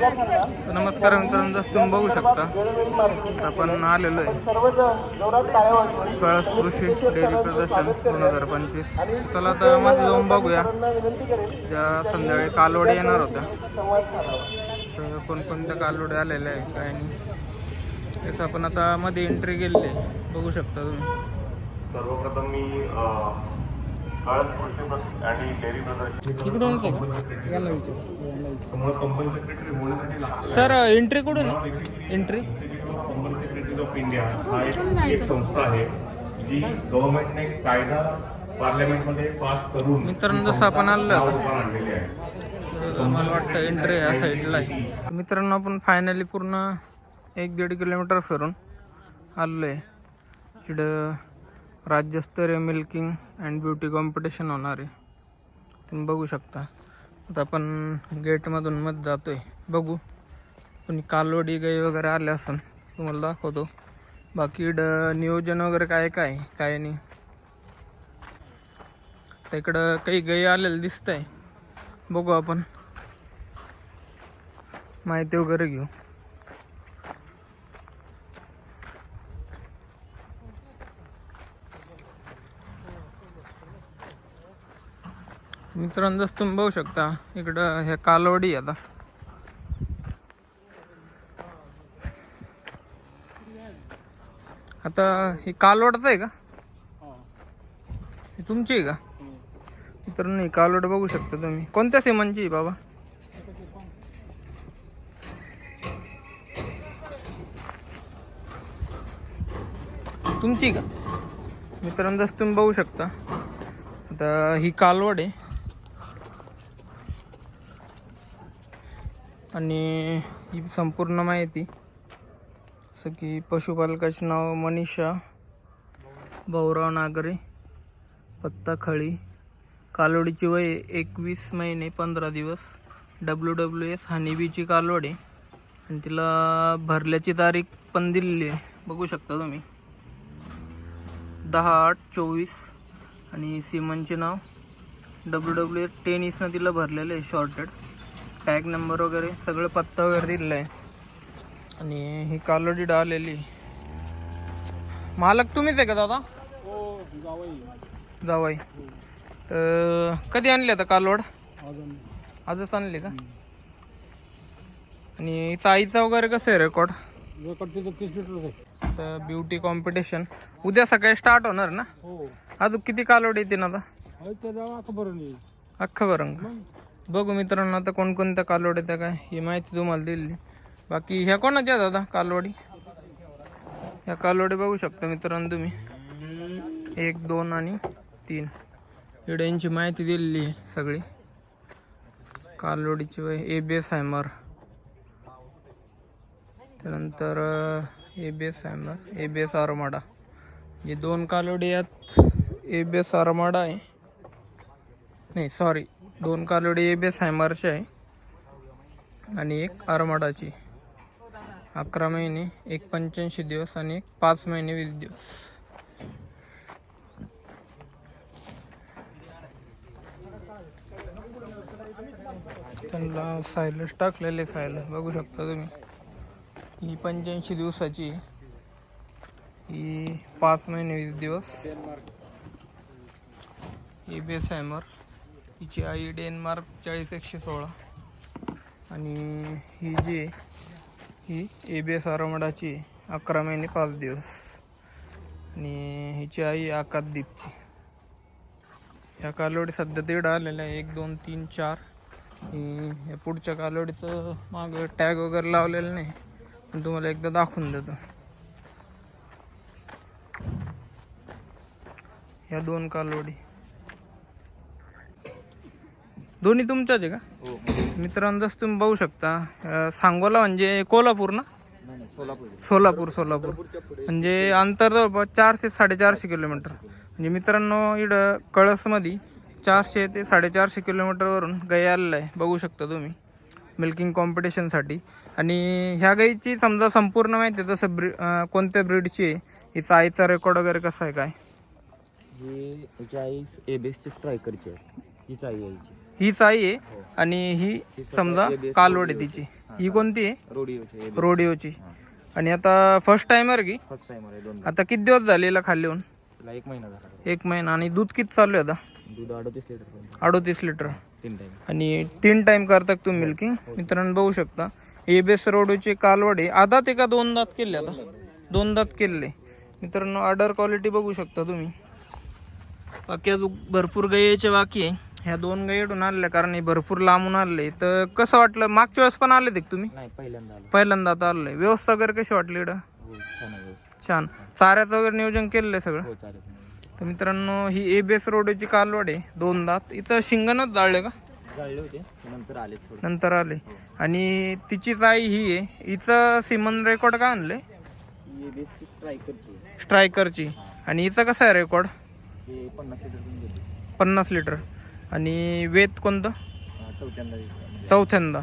नमस्कार मित्रांनो जसं तुम्ही बघू शकता आपण आलेलो आहे. कळस कृषी डेअरी प्रदर्शन दोन हजार पंचवीस. चला आता मध्ये जाऊन बघूया. ज्या संध्याकाळी कालवडी येणार होत्या. तर कोणकोणत्या कालवडी आलेल्या आहे काय नाही. तसं आपण आता मध्ये एंट्री केलेली आहे. बघू शकता तुम्ही. सर्वप्रथम मी कृषी आणि डेअरी प्रदर्शन कंपनी सेक्रेटरी होण्यासाठी लागतं सर एंट्री कुठून entry company secretary of India हा एक एक संस्था आहे जी गव्हर्नमेंटने कायदा पार्लमेंटमध्ये पास करून मित्रांनो, जसं आपण आणलेली आहे. मला वाटतं एंट्री या साईडला आहे. मित्रांनो आपण फायनली पूर्ण एक दीड किलोमीटर फिरून आलो आहे तिकडं राज्यस्तरीय मिल्किंग अँड ब्युटी कॉम्पिटिशन होणार आहे. तुम्ही बघू शकता. आता आपण गेटमधून मध्ये जातोय. बघू. कोणी कालवडी गाई वगैरे आले असेल तुम्हाला दाखवतो. बाकी ड नियोजन वगैरे काय काय? काय नाही. तर इकडं काही गाई आलेलं दिसतंय. बघू आपण. माहिती वगैरे घेऊ. मित्रांनो जसं तुम्ही बघू शकता इकडं ह्या कालवडी आता. आता ही कालवडच आहे का? तुमची आहे का? मित्रांनो ही कालवड बघू शकता तुम्ही. कोणत्या सिमांची आहे बाबा? तुमची का? मित्रांनो जसं तुम्ही बघू शकता आता ही कालवड आहे. आणि ही संपूर्ण माहिती. जसं की पशुपालकाचे नाव मनीषा भाऊराव नागरे पत्ता खळी कालवडीची वय एकवीस महिने पंधरा दिवस डब्ल्यू डब्ल्यू एस हनीबीची कालोड. आहे आणि तिला भरल्याची तारीख पण दिलेली आहे. बघू शकता तुम्ही. दहा आठ चोवीस आणि सिमनचे नाव. डब्ल्यू डब्ल्यू एस टेनिसनं तिला भरलेलं आहे शॉर्टेड. टॅग नंबर वगैरे सगळं पत्ता वगैरे दिलेला आहे. आणि ही कालवडी डाळलेली मालक तुम्हीच आहे का दादा? जावाई. तर कधी आणली आता कालवड आजच आणली का? आणि हिचा आईचा वगैरे कसं आहे रेकॉर्ड तर ब्युटी कॉम्पिटिशन उद्या सकाळी स्टार्ट होणार ना? हो. अजून किती कालवड येते ना आता अख्खा बरं बघू मित्रांनो आता कोणकोणत्या कालवड त्या काय? ही माहिती तुम्हाला दिली बाकी ह्या कोणाच्या दादा कालवडी? ह्या कालवडी बघू शकता मित्रांनो तुम्ही. एक दोन आणि तीन. इकडे माहिती दिलेली आहे सगळी. कालवडीची वय ए बी एस हॅमर त्यानंतर A B S hammer A B S armada. हे दोन कालवडी यात ए बी एस आरमाडा आहे. नाही सॉरी दोन कालोडी ए बी हॅमरची आहे. आणि एक आरमाडाची. अकरा महिने एक पंच्याऐंशी दिवस आणि एक पाच महिने वीस दिवस. त्यांना सायलस टाकलेले खायला. बघू शकता तुम्ही. ही पंच्याऐंशी दिवसाची आहे. ही पाच महिने वीस दिवस. ही बेस हॅमर हिची आई डेनमार्क चाळीस एकशे सोळा. आणि ही जी ही ए बी एस आरमडाची अकरा महिने पाच दिवस. आणि हिची आई आकाशदीपची. ह्या कालवडी सध्या दीड आलेल्या आहे एक दोन तीन चार. या पुढच्या कालवडीचं मागं टॅग वगैरे लावलेलं नाही पण तुम्हाला एकदा दाखवून देतो. ह्या दोन कालवडी. दोन्ही तुमच्याच आहे का? मित्रांनो जसं तुम्ही बघू शकता सांगोला म्हणजे कोल्हापूर ना? सोलापूर सोलापूर म्हणजे अंतर जवळपास चारशे साडेचारशे किलोमीटर. म्हणजे मित्रांनो इकडं कळसमध्ये चारशे ते साडेचारशे किलोमीटरवरून गाई आलेलं आहे. बघू शकता तुम्ही. मिल्किंग कॉम्पिटिशनसाठी. आणि ह्या गाईची समजा संपूर्ण माहिती आहे जसं ब्री कोणत्या ब्रीडची आहे? हिचा आईचा रेकॉर्ड वगैरे कसा आहे काय? ही याची आई एबेसची स्ट्रायकरची आहे. हीच आई आहे हिची आहे आणि ही समजा कालवड आहे तिची. ही कोणती आहे? रोडिओचे रोडिओची आणि आता फर्स्ट टाइमर की? फर्स्ट टाइम आहे दोन आता किती दिवस झालेला खाली येऊन? तिला एक महिना झाला. एक महिना. आणि दूध किती चालू आहे आता? दूध अडतीस लिटर अडोतीस लिटर. तीन टाइम आणि तीन टाइम करता तुम्ही मिल्किंग मित्रांनो बघू शकता. एबेस रोडचे कालवडे आधा ते का दोन दात केले आता? दोन दात. केले. मित्रांनो ऑर्डर क्वालिटी बघू शकता तुम्ही. बाकी अजून भरपूर गायीचे बाकी आहे. ह्या दोन गायीडून आणल्या कारण हे भरपूर लांबून आणले. तर कसं वाटलं? मागच्या वेळेस पण आले ते तुम्ही? नाही पहिल्यांदा आलो. पहिल्यांदा आता आले व्यवस्था वगैरे कशी वाटली इकडं? हो छान आहे व्यवस्थित छान. चाऱ्याचं वगैरे नियोजन केलेलं आहे सगळं? हो चालेल तर मित्रांनो ही एबीएस रोडची कालवड आहे दोन दात इथं शिंगणच जाळले का? जाळले होते नंतर आले थोडे. नंतर आले. आणि तिचीच आई ही आहे. हिचं सिमन रेकॉर्ड का आणले? ही बेस्टची स्ट्रायकरची स्ट्रायकरची. आणि हिचं कसं आहे रेकॉर्ड? हे पन्नास लिटर घेते पन्नास लिटर. आणि वेत कोणतं? चौथ्यांदा म्हणजे चौथ्यांदा.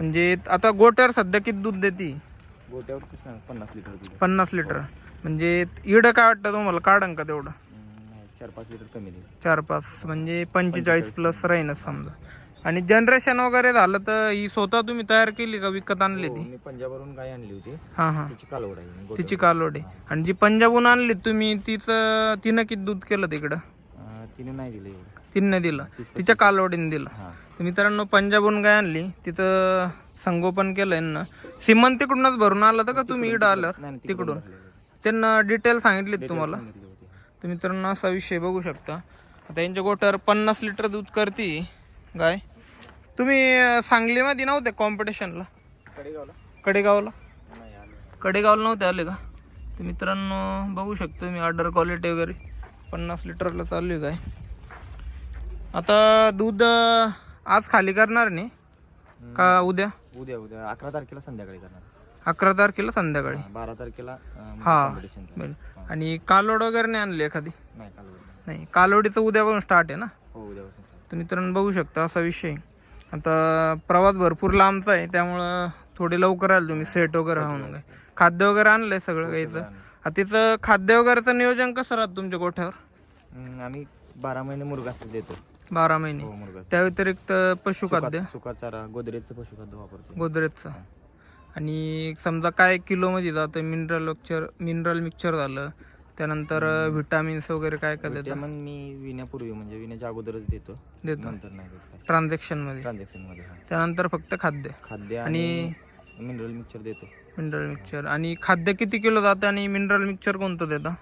म्हणजे आता गोट्यावर सध्या किती दूध देते? पन्नास लिटर दूध पन्नास लिटर. म्हणजे इडं काय वाटतं तुम्हाला? काढन का तेवढं? नाही चार पाच लिटर कमी देईल चार पाच म्हणजे पंचेचाळीस प्लस राहीनच समजा. आणि जनरेशन वगैरे झालं तर ही स्वतः तुम्ही तयार केली का? विकत आणली हो, ती? मी पंजाबवरून गाय आणली होती. हा हा. तिची कालवड आहे. तिची कालोड आहे. आणि जी पंजाबहून आणली तुम्ही तिचं तिनं किती दूध केलं तिकडं? अं, तिने नाही दिलं एवढं. तिनं दिलं. तिच्या कालवडीने दिलं. तर मित्रांनो पंजाबहून गाय आणली. तिथं संगोपन केलंय ना. सिमन तिकडूनच भरून आलं होतं का तुम्ही? नाही, तिकडून. त्यांना डिटेल सांगितलीत तुम्हाला. तर मित्रांनो असा विषय बघू शकता. आता यांच्या गोट्यावर पन्नास लिटर दूध करते गाय. तुम्ही सांगलीमध्ये नव्हते कॉम्पिटिशनला कडेगावला? कडेगावला? नाही आलं कडेगावला नव्हते आले का? तर मित्रांनो बघू शकतो मी ऑर्डर क्वालिटी वगैरे. पन्नास लिटरला चालू आहे काय आता दूध अं, आज खाली करणार नाही. का उद्या? उद्या उद्या. अकरा तारखेला संध्याकाळी करणार. अकरा तारखेला संध्याकाळी. हां, बारा तारखेला अं, हा. बरं. आणि कालोड वगैरे नाही आणली एखादी? नाही. नाही. कालोडीचं उद्यापासून स्टार्ट आहे ना? हो उद्यापासून चालू. तर मित्रांनो बघू शकता असा विषय. आता प्रवास भरपूर लांबचा आहे त्यामुळं थोडे लवकर आले तुम्ही सेट वगैरे होऊन काय खाद्य वगैरे आणलंय सगळं घ्यायचं. आता तिथं खाद्य वगैरेचं नियोजन कसं राहतं तुमच्या गोठ्यावर? हम्म, आम्ही बारा महिने मुरगास देतो. बारा महिने. हो त्या व्यतिरिक्त पशुखाद्य सुका चारा गोदरेजचं पशुखाद्य वापरतो. गोदरेजचं. आणि समजा काय किलोमध्ये जातं मिनरल मिक्सर मिनरल मिक्सर झालं त्यानंतर व्हिटामिन्स वगैरे काय काय देतं? विटॅमिन मी विण्यापूर्वी म्हणजे विण्याच्या अगोदरच देतो. देतो. नंतर नाही देत काय ट्रान्झॅक्शनमध्ये ट्रान्झॅक्शनमध्ये हा. त्यानंतर फक्त खाद्य. खाद्य आणि मिनरल मिक्सचर देतो. मिनरल मिक्सर आणि खाद्य किती किलो जातं आणि मिनरल मिक्सर कोणतं देतं?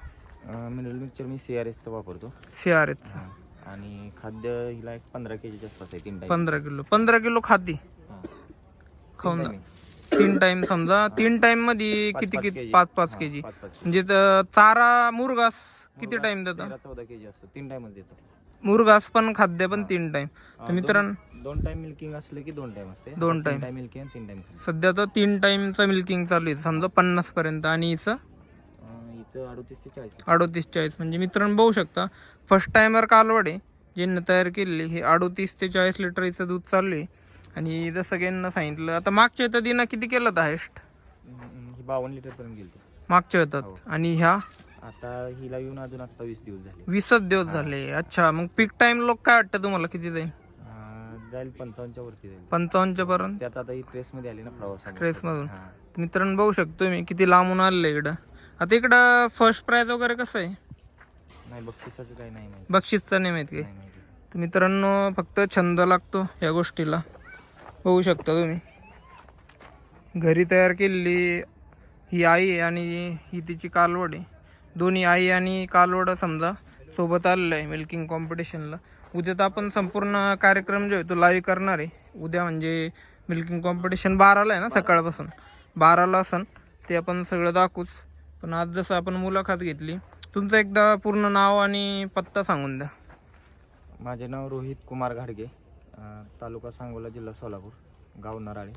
मिनरल मिक्सचर मी सी आर एसचं वापरतो. सी आर हा. आणि खाद्य हिला एक पंधरा के जीच्या आसपास आहे तीन टाईम पंधरा किलो. पंधरा किलो खाती खाऊन तीन टाइम समजा. तीन टाइममध्ये किती किती. पाच पाच के जी पाच पाच म्हणजे चारा मुरगास किती टाइम देतं? तेरा चौदा के जी असतो. तीन टाइमच देतो. मुरगास पण खाद्य पण तीन टाइम तर मित्रांनो दोन- टाइम मिल्किंग असले की दोन टाइम असते. दोन. टाइम मिल्किंग तीन टाइम खाद्य. सध्या तर तीन टाइमचं मिल्किंग चालू आहे. समजा पन्नास पर्यंत आणि हिचं अडतीस ते चाळीस अडोतीस चाळीस. म्हणजे मित्रांनो बघू शकता फर्स्ट टायमर कालवडे ज्यांनी तयार केलेली हे अडोतीस ते चाळीस लिटर हिचं दूध चालू आहे आणि जसं की यांना सांगितलं आता मागच्या येतात दिना किती केलं होतं हायस्ट? ही बावन्न लिटर पर्यंत गेली मागच्या येतात. आणि ह्या? आता हिला येऊन अजून आता वीस दिवस झाले. वीसच दिवस झाले. अच्छा मग पीक टाइम लोक काय वाटतं तुम्हाला? किती जाईल? जाईल पंचावन्नच्या वरती जाईल. पंचावन्नच्या पर्यंत? त्यात आता ही ट्रेस मध्ये आली ना प्रवासामध्ये. ट्रेस मधून. हा. मित्रांनो बघू शकतो मी किती लांबून आलेलं इकडं. आता इकडं फर्स्ट प्राइज वगैरे कसं आहे? नाही बक्षिसाचं काही नाही माहिती. बक्षीसचं नाही माहीत काही नाही माहिती. तर मित्रांनो फक्त छंद लागतो या गोष्टीला. बघू शकता तुम्ही. घरी तयार केलेली ही आई आणि ही तिची कालवड आहे. दोन्ही आई आणि कालवड समजा सोबत आलेलं आहे मिल्किंग कॉम्पिटिशनला उद्या तर आपण संपूर्ण कार्यक्रम जो आहे तो लाईव्ह करणार आहे. उद्या म्हणजे मिल्किंग कॉम्पिटिशन बाराला आहे ना सकाळपासून. बाराला असन. ते आपण सगळं दाखवूच. पण आज जसं आपण मुलाखत घेतली तुमचं एकदा पूर्ण नाव आणि पत्ता सांगून द्या. माझे नाव रोहित कुमार घाडगे तालुका सांगोला जिल्हा सोलापूर गाव नराळे.